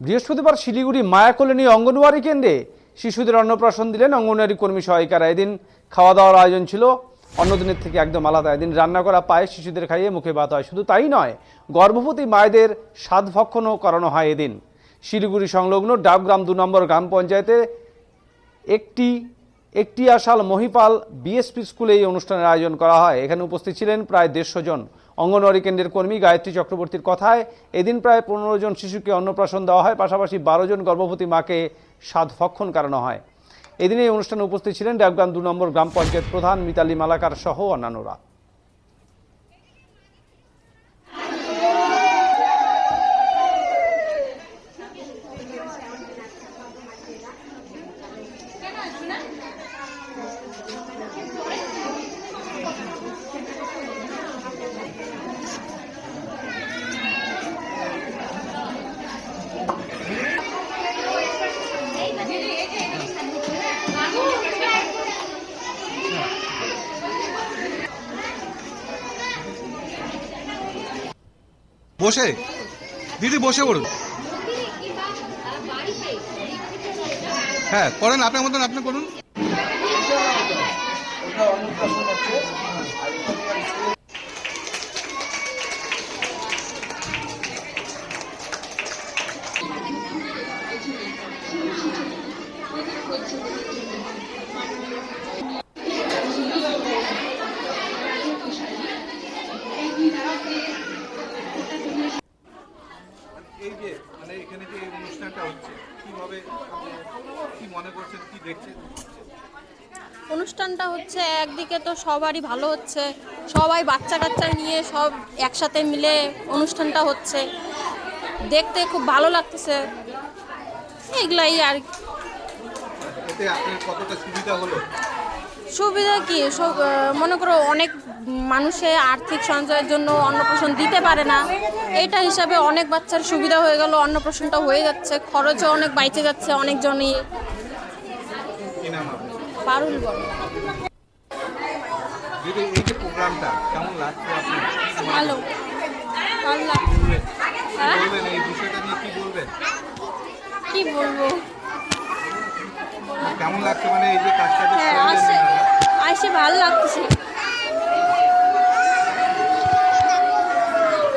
বৃহস্পতিবার শিলিগুড়ি মায়া কলোনি অঙ্গনওয়াড়ি কেন্দ্রে শিশুদের অন্নপ্রাশন দিলেন অঙ্গনওয়াড়ি কর্মী সহায়িকারা এদিন খাওয়া দাওয়ার আয়োজন ছিল। অন্যদিনের থেকে একদম আলাদা। এদিন রান্না করা পায়ে শিশুদের খাইয়ে মুখে ভাত হয়। শুধু তাই নয়, গর্ভবতী মায়েদের স্বাদ ভক্ষণও করানো হয় এদিন। শিলিগুড়ি সংলগ্ন ডাবগ্রাম দু নম্বর গ্রাম পঞ্চায়েতে একটি একটি আসাল মহিপাল বিএসপি স্কুলে এই অনুষ্ঠানের আয়োজন করা হয়। এখানে উপস্থিত ছিলেন প্রায় দেড়শো জন অঙ্গনওয়াড়ি কেন্দ্রের কর্মী গায়ত্রী চক্রবর্তীর কথায়, এদিন প্রায় পনেরো জন শিশুকে অন্নপ্রাশন দেওয়া হয়, পাশাপাশি বারো জন গর্ভবতী মাকে স্বাদ ভক্ষণ করানো হয়। এদিন এই অনুষ্ঠানে উপস্থিত ছিলেন ডাবগ্রাম দু নম্বর গ্রাম পঞ্চায়েত প্রধান মিতালি মালাকার সহ অন্যান্যরা। বসে। দিদি বসে পড়ুন। হ্যাঁ করেন আপনার মতন আপনি করুন। এই যে মানে এখানে যে এই অনুষ্ঠানটা হচ্ছে কীভাবে কি মনে করছেন কি দেখছেন? অনুষ্ঠানটা হচ্ছে একদিকে তো সবারই ভালো হচ্ছে সবাই বাচ্চা কাচ্চা নিয়ে সব একসাথে মিলে অনুষ্ঠানটা হচ্ছে। দেখতে খুব ভালো লাগতেছে এগুলাই আর কি। এতে আপনার কতটা সুবিধা হলো? সুবিধা কি? সব মনে করো অনেক মানুষে আর্থিক সঞ্চয়ের জন্য অন্নপ্রাশন দিতে পারে না। এটা হিসাবে অনেক বাচ্চার সুবিধা হয়ে গেল অন্নপ্রাশনটা হয়ে যাচ্ছে খরচও অনেক বাইচে যাচ্ছে অনেকজনই। কি পারুল বলে। ভালো। কি বলবেন? কি বলব? কেমন লাগছে মানে এই যে কাজটা হ্যাঁ আসে ভালো লাগতেছে।